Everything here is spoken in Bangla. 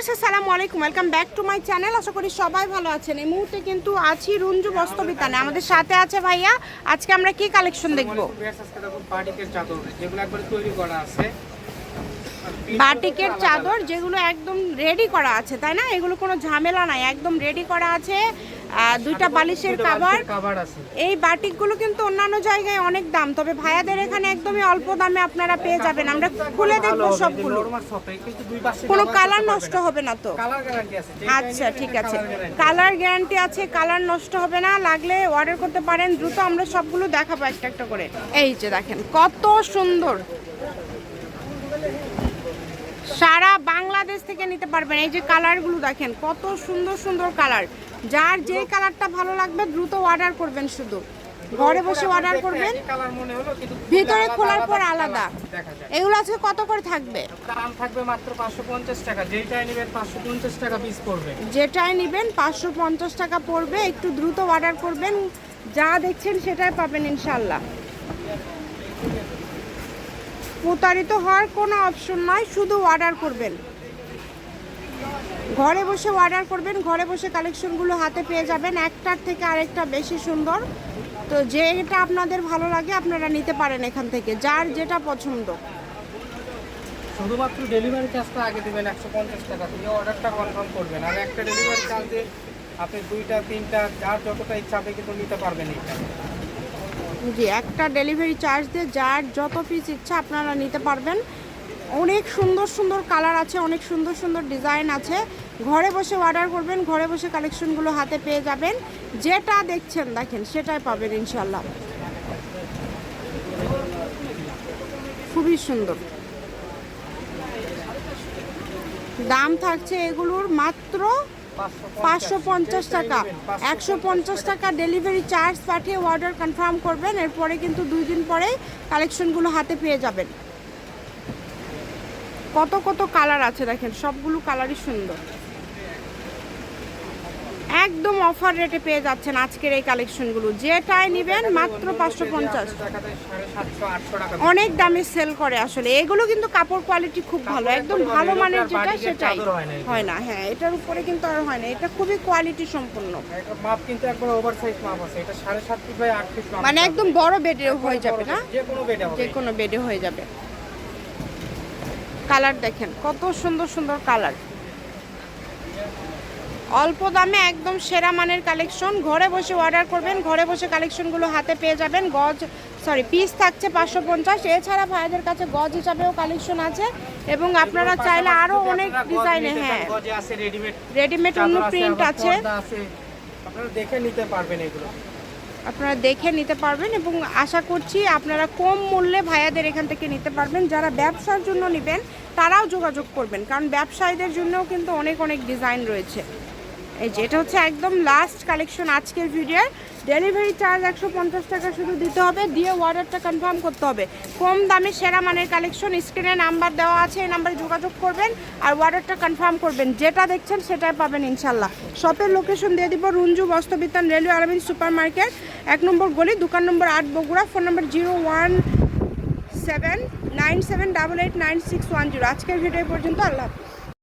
ভিউয়ার্স, আসসালামু আলাইকুম। Welcome back to my channel আশা করি সবাই ভালো আছেন। এই মুহূর্তে কিন্তু আছি রুঞ্জু বস্ত্রবিতানে। আমাদের সাথে আছে ভাইয়া। আজকে আমরা কি কালেকশন দেখব? পার্টিকের চাদর। যেগুলো একবার তৈরি করা আছে। বাটিকের চাদর যেগুলো একদম রেডি করা আছে তাই না? এগুলো কোনো ঝামেলা নাই একদম রেডি করা আছে। দুইটা বালিশের কাভার কাভার এই বাটিকগুলো কিন্তু অন্যান্য জায়গায় অনেক দাম তবে ভাইয়াদের এখানে একদমই অল্প দামে আপনারা পেয়ে যাবেন। আমরা খুলে দেখব সবগুলো। কোনো কালার নষ্ট হবে না তো। আচ্ছা ঠিক আছে। কালার গ্যারান্টি আছে কালার নষ্ট হবে না। লাগলে অর্ডার করতে পারেন দ্রুত আমরা সবগুলো দেখাবো একটা একটা করে। এই যে দেখেন কত সুন্দর। সারা বাংলাদেশ থেকে নিতে পারবেন। এই যে কালারগুলো দেখেন কত সুন্দর সুন্দর কালার। যার যে কালারটা ভালো লাগবে দ্রুত অর্ডার করবেন শুধু। ঘরে বসে অর্ডার করবেন। ভিতরে খোলার পর আলাদা। এগুলো আজকে কত করে থাকবে? দাম থাকবে মাত্র 550 টাকা। যেইটাই নেবেন 550 টাকা পিস পড়বে। যেটাই নেবেন পাঁচশো পঞ্চাশ টাকা পড়বে। একটু দ্রুত অর্ডার করবেন। যা দেখছেন সেটাই পাবেন ইনশাল্লাহ প্রতারিত হওয়ার কোনো অপশন নয়, শুধু অর্ডার করবেন। ঘরে বসে অর্ডার করবেন, ঘরে বসে কালেকশনগুলো হাতে পেয়ে যাবেন। একটার থেকে আরেকটা বেশি সুন্দর। তো যেটা আপনাদের ভালো লাগে, আপনারা নিতে পারেন এখান থেকে, যার যেটা পছন্দ। শুধুমাত্র ডেলিভারি চার্জটা আগে দিবেন 150 টাকা। দিয়ে অর্ডারটা কনফার্ম করবেন। আর একটা ডেলিভারি চার্জে আপনি দুইটা, তিনটা, যার যতটা ইচ্ছা আপনি কিন্তু নিতে পারবেন এটা জি, একটা ডেলিভারি চার্জ দিয়ে যার যত পিস ইচ্ছা আপনারা নিতে পারবেন। অনেক সুন্দর সুন্দর কালার আছে, অনেক সুন্দর সুন্দর ডিজাইন আছে। ঘরে বসে অর্ডার করবেন, ঘরে বসে কালেকশনগুলো হাতে পেয়ে যাবেন। যেটা দেখছেন, দেখেন, সেটাই পাবেন ইনশাল্লাহ খুবই সুন্দর। দাম থাকছে এগুলোর মাত্র পাঁচশো পঞ্চাশ টাকা। একশো পঞ্চাশ টাকা ডেলিভারি চার্জ পাঠিয়ে অর্ডার কনফার্ম করবেন, এরপরে কিন্তু দুই দিন পরেই কালেকশনগুলো হাতে পেয়ে যাবেন। কত কত কালার আছে দেখেন, সবগুলো কালারই সুন্দর। একদম অফার রেটে পেয়ে যাচ্ছেন আজকের এই কালেকশনগুলো। যেটাই নেবেন মাত্র পাঁচশো পঞ্চাশ। অনেক দামে সেল করে আসলে। এগুলো কিন্তু কাপড় কোয়ালিটি খুব ভালো। একদম ভালো মানের যেটা সেটাই। হয় না। হয় এটার উপরে কিন্তু আর হয় না। এটা খুবই কোয়ালিটি সম্পূর্ণ। মাপ কিন্তু একবার ওভার সাইজ মাপ আছে। এটা সাড়ে সাত ফিট বাই আট ফিট মানে একদম বড় বেডে হয়ে যাবে না? যে কোনো বেডে যে কোনো বেডে হয়ে যাবে। কালার দেখেন কত সুন্দর সুন্দর কালার অল্প দামে একদম সেরা মানের কালেকশন। ঘরে বসে অর্ডার করবেন ঘরে বসে কালেকশনগুলো হাতে পেয়ে যাবেন। গজ সরি পিস থাকছে পাঁচশো পঞ্চাশ। এছাড়া ভাইদের কাছে গজ হিসাবেও কালেকশন আছে এবং আপনারা চাইলে আরও অনেক ডিজাইনে হ্যাঁ। রেডিমেড রেডিমেড অন্য প্রিন্ট আছে। আছে। আপনারা দেখে নিতে পারবেন এগুলো। আপনারা দেখে নিতে পারবেন এবং আশা করছি আপনারা কম মূল্যে ভাইয়াদের এখান থেকে নিতে পারবেন। যারা ব্যবসার জন্য নেবেন তারাও যোগাযোগ করবেন। কারণ ব্যবসায়ীদের জন্যও কিন্তু অনেক অনেক ডিজাইন রয়েছে। এই যে, এটা হচ্ছে একদম লাস্ট কালেকশন আজকের ভিডিওর ডেলিভারি চার্জ একশো পঞ্চাশ টাকা শুধু দিতে হবে, দিয়ে অর্ডারটা কনফার্ম করতে হবে। কম দামে সেরা মানের কালেকশন স্ক্রিনে নাম্বার দেওয়া আছে, এই নাম্বারে যোগাযোগ করবেন আর অর্ডারটা কনফার্ম করবেন। যেটা দেখছেন সেটাই পাবেন ইনশাল্লাহ শপের লোকেশন দিয়ে দিব রুঞ্জু বস্ত্রবিতান রেলওয়ে আরবিন সুপার মার্কেট এক নম্বর গলি, দোকান নম্বর আট বগুড়া, ফোন নম্বর zero one seven nine seven double eight nine six one zero. আজকের ভিডিও পর্যন্ত, আল্লাহ হাফিজ।